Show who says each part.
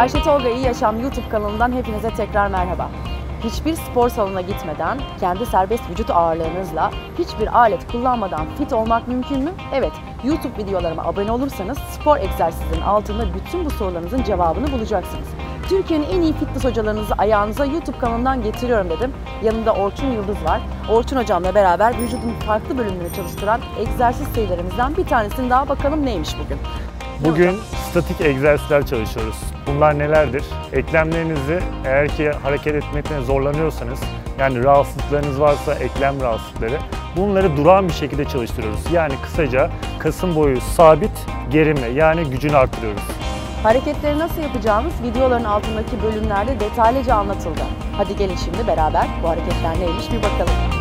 Speaker 1: Ayşe Tolga İyi Yaşam YouTube kanalından hepinize tekrar merhaba. Hiçbir spor salonuna gitmeden, kendi serbest vücut ağırlığınızla, hiçbir alet kullanmadan fit olmak mümkün mü? Evet, YouTube videolarıma abone olursanız spor egzersizlerinin altında bütün bu sorularınızın cevabını bulacaksınız. Türkiye'nin en iyi fitness hocalarınızı ayağınıza YouTube kanalından getiriyorum dedim. Yanında Orçun Yıldız var. Orçun hocamla beraber vücudun farklı bölümlerini çalıştıran egzersiz sayılarımızdan bir tanesini daha bakalım neymiş bugün.
Speaker 2: Bugün statik egzersizler çalışıyoruz. Bunlar nelerdir? Eklemlerinizi eğer ki hareket etmekte zorlanıyorsanız, yani rahatsızlıklarınız varsa eklem rahatsızlıkları, bunları durağan bir şekilde çalıştırıyoruz. Yani kısaca kasın boyu sabit, gerime yani gücünü artırıyoruz.
Speaker 1: Hareketleri nasıl yapacağımız videoların altındaki bölümlerde detaylıca anlatıldı. Hadi gelin şimdi beraber bu hareketler neymiş bir bakalım.